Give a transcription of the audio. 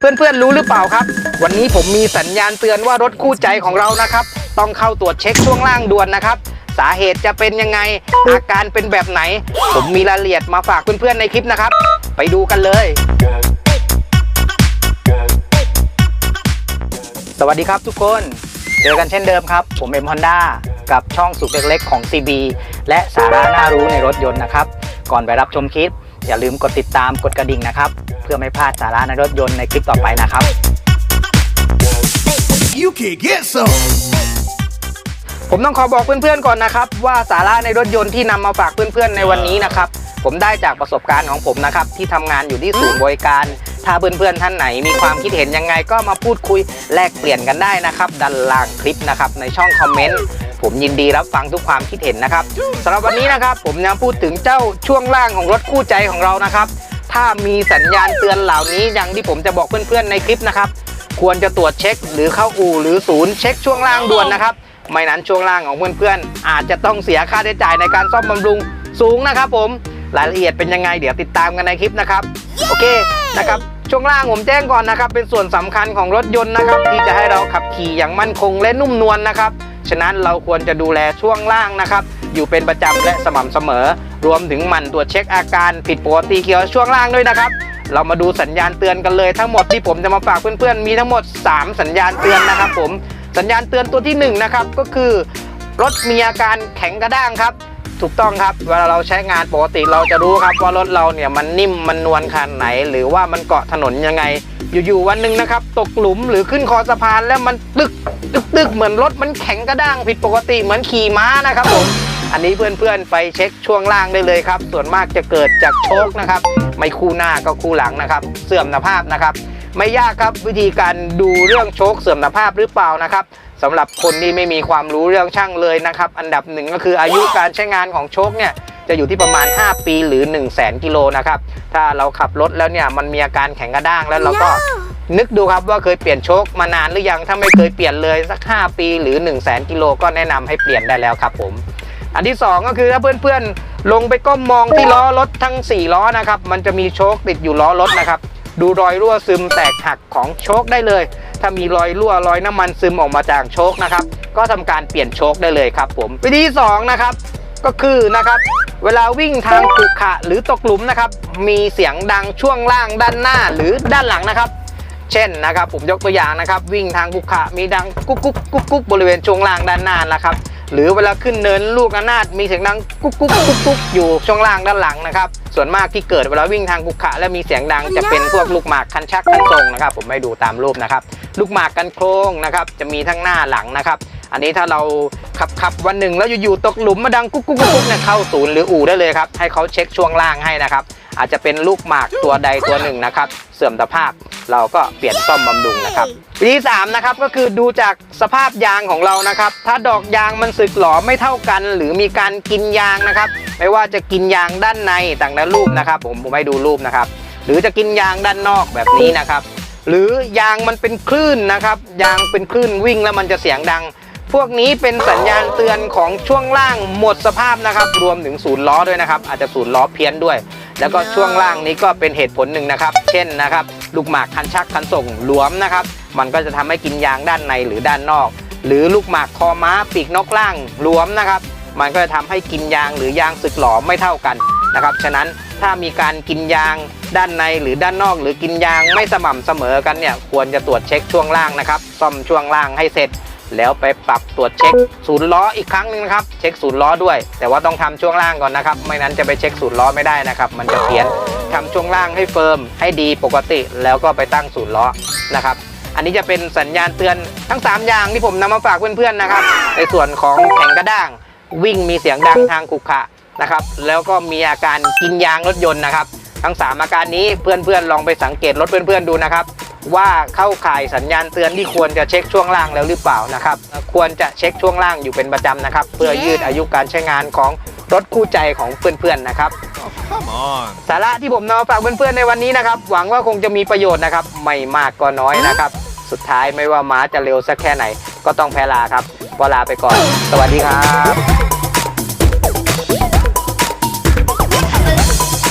เพื่อนๆรู้หรือเปล่าครับ วันนี้ผมมีสัญญาณเตือนว่ารถคู่ใจของเรานะครับ ต้องเข้าตรวจเช็คช่วงล่างด่วนนะครับ สาเหตุจะเป็นยังไงอาการเป็นแบบไหน ผมมีรายละเอียดมาฝากเพื่อนๆในคลิปนะครับ ไปดูกันเลย สวัสดีครับทุกคน เจอกันเช่นเดิมครับ ผมเอ็มฮอนด้ากับช่องสุขเล็กๆของ CB และสาระน่ารู้ในรถยนต์นะครับ ก่อนไปรับชมคลิป อย่าลืมกดติดตามกดกระดิ่งนะครับ พื่อไม่พลาดสาระในรถยนต์ในคลิปต่อไปนะครับ You can get some. ผมต้องขอบอกเพื่อนๆก่อนนะครับ ว่าสาระในรถยนต์ที่นำมาฝากเพื่อนๆในวันนี้นะครับ ผมได้จากประสบการณ์ของผมนะครับ ที่ทำงานอยู่ที่ศูนย์บริการ ถ้าเพื่อนๆท่านไหนมีความคิดเห็นยังไงก็มาพูดคุยแลกเปลี่ยนกันได้นะครับด้านล่างคลิปนะครับในช่องคอมเมนต์ผมยินดีรับฟังทุกความคิดเห็นนะครับสำหรับวันนี้นะครับ ผมจะพูดถึงเจ้าช่วงล่างของรถคู่ใจของเรานะครับ ถ้ามีสัญญาณเตือนเหล่านี้อย่างที่ผมจะบอกเพื่อนๆในคลิปนะครับ ควรจะตรวจเช็คหรือเข้าอู่หรือศูนย์เช็คช่วงล่างด่วนนะครับ ไม่นั้นช่วงล่างของเพื่อนๆอาจจะต้องเสียค่าใช้จ่ายในการซ่อมบำรุงสูงนะครับ ผมรายละเอียดเป็นยังไงเดี๋ยวติดตามกันในคลิปนะครับ โอเคนะครับช่วงล่างผมแจ้งก่อนนะครับ เป็นส่วนสำคัญของรถยนต์นะครับ ที่จะให้เราขับขี่อย่างมั่นคงและนุ่มนวลนะครับ ฉะนั้นเราควรจะดูแลช่วงล่างนะครับ อยู่เป็นประจำและสม่ำเสมอ รวมถึงหมั่นตรวจเช็คอาการผิดปกติเกี่ยวช่วงล่างด้วยนะครับ เรามาดูสัญญาณเตือนกันเลยทั้งหมดที่ผมจะมาฝากเพื่อนๆ มีทั้งหมด 3 สัญญาณเตือนนะครับผมสัญญาณเตือนตัวที่1นะครับก็คือรถมีอาการแข็งกระด้างครับ ถูกต้องครับ เวลาเราใช้งานปกติเราจะรู้ครับว่ารถเราเนี่ยมันนิ่มมันนวลขนาดไหน หรือว่ามันเกาะถนนยังไง อยู่ๆวันหนึ่งนะครับ ตกหลุมหรือขึ้นคอสะพานแล้วมันตึกตึกตึกเหมือนรถมันแข็งกระด้างผิดปกติเหมือนขี่ม้านะครับผม อันนี้เพื่อนๆไปเช็คช่วงล่างได้เลยครับ ส่วนมากจะเกิดจากโชคนะครับ ไม่คู่หน้าก็คู่หลังนะครับ เสื่อมสภาพนะครับ ไม่ยากครับวิธีการดูเรื่องโชคเสื่อมสภาพหรือเปล่านะครับสำหรับคนที่ไม่มีความรู้เรื่องช่างเลยนะครับ อันดับหนึ่งก็คืออายุการใช้งานของโชคเนี่ยจะอยู่ที่ประมาณ 5 ปีหรือ 1 0 0 0 0แสนกิโลนะครับ ถ้าเราขับรถแล้วเนี่ยมันมีอาการแข็งกระด้างแล้วเราก็นึกดูครับว่าเคยเปลี่ยนโชคมานานหรือยัง ถ้าไม่เคยเปลี่ยนเลยสัก 5 ปีหรือ 1 0 0 0 0แสนกิโลก็แนะนำให้เปลี่ยนได้แล้วครับผม อันที่ 2 ก็คือถ้าเพื่อนๆ ลงไปก้มมองที่ล้อรถทั้ง 4 ล้อนะครับ มันจะมีโชคติดอยู่ล้อรถนะครับ ดูรอยรั่วซึมแตกหักของโชคได้เลย ถ้ามีรอยรั่วรอยน้ำมันซึมออกมาจากโชคนะครับ ก็ทำการเปลี่ยนโชคได้เลยครับผมวิธีที่สองนะครับก็คือนะครับเวลาวิ่งทางขรุขระหรือตกหลุมนะครับ มีเสียงดังช่วงล่างด้านหน้าหรือด้านหลังนะครับ เช่นนะครับ ผมยกตัวอย่างนะครับ วิ่งทางกุกขะมีดังกุ๊กกุ๊กกุ๊กกุ๊กบริเวณช่วงล่างด้านหน้านะครับ หรือเวลาขึ้นเนินลูกระนาดมีเสียงดังกุ๊กกุ๊กกุ๊กกุ๊กอยู่ช่วงล่างด้านหลังนะครับ ส่วนมากที่เกิดเวลาวิ่งทางกุกขะและมีเสียงดังจะเป็นพวกลูกหมากคันชักคันทรงนะครับ ผมให้ดูตามรูปนะครับ ลูกหมากกันโครงนะครับจะมีทั้งหน้าหลังนะครับอันนี้ถ้าเราขับขับวันหนึ่งแล้วอยู่ๆตกหลุมมาดังกุ๊กกุ๊กกุ๊กกุ๊กเนี่ยเข้าศูนย์หรืออู่ได้เลยครับให้เขาเช็คช่วงล่างให้นะครับ อาจจะเป็นลูกหมากตัวใดตัวหนึ่งนะครับ เสื่อมสภาพเราก็เปลี่ยนซ่อมบำรุงนะครับวิธีสามนะครับก็คือดูจากสภาพยางของเรานะครับ ถ้าดอกยางมันสึกหลอไม่เท่ากัน หรือมีการกินยางนะครับ ไม่ว่าจะกินยางด้านในต่างนั้นรูปนะครับ ผมผมให้ดูรูปนะครับ หรือจะกินยางด้านนอกแบบนี้นะครับ หรือยางมันเป็นคลื่นนะครับ ยางเป็นคลื่นวิ่งแล้วมันจะเสียงดัง พวกนี้เป็นสัญญาณเตือนของช่วงล่างหมดสภาพนะครับ รวมถึงศูนย์ล้อด้วยนะครับ อาจจะศูนย์ล้อเพี้ยนด้วย แล้วก็ช่วงล่างนี้ก็เป็นเหตุผลหนึ่งนะครับ เช่นนะครับ ลูกหมากคันชักคันส่งหลวมนะครับ มันก็จะทำให้กินยางด้านในหรือด้านนอก หรือลูกหมากคอม้าปีกนกล่างหลวมนะครับ มันก็จะทำให้กินยางหรือยางสึกหลอไม่เท่ากันนะครับ ฉะนั้นถ้ามีการกินยางด้านในหรือด้านนอก หรือกินยางไม่สม่ำเสมอกันเนี่ยควรจะตรวจเช็คช่วงล่างนะครับ ซ่อมช่วงล่างให้เสร็จ แล้วไปปรับตรวจเช็คศูนย์ล้ออีกครั้งหนึ่งนะครับ เช็คศูนย์ล้อด้วย แต่ว่าต้องทำช่วงล่างก่อนนะครับ ไม่นั้นจะไปเช็คศูนย์ล้อไม่ได้นะครับ มันจะเพี้ยนทำช่วงล่างให้เฟิร์มให้ดีปกติแล้วก็ไปตั้งศูนย์ล้อนะครับ อันนี้จะเป็นสัญญาณเตือนทั้ง 3 อย่างที่ผมนำมาฝากเพื่อนๆนะครับ ในส่วนของแข็งกระด้าง วิ่งมีเสียงดังทางขุขะนะครับ แล้วก็มีอาการกินยางรถยนต์นะครับ ทั้ง 3 อาการนี้เพื่อนๆลองไปสังเกตรถเพื่อนๆดูนะครับ ว่าเข้าข่ายสัญญาณเตือนที่ควรจะเช็คช่วงล่างแล้วหรือเปล่านะครับ ควรจะเช็คช่วงล่างอยู่เป็นประจำนะครับ เพื่อยืดอายุการใช้งานของรถคู่ใจของเพื่อนๆนะครับ Oh, come on. สาระที่ผมนำมาฝากเพื่อนๆในวันนี้นะครับ หวังว่าคงจะมีประโยชน์นะครับ ไม่มากก็น้อยนะครับ สุดท้ายไม่ว่าม้าจะเร็วสักแค่ไหน ก็ต้องแพ้ลาครับวลาไปก่อน สวัสดีครับ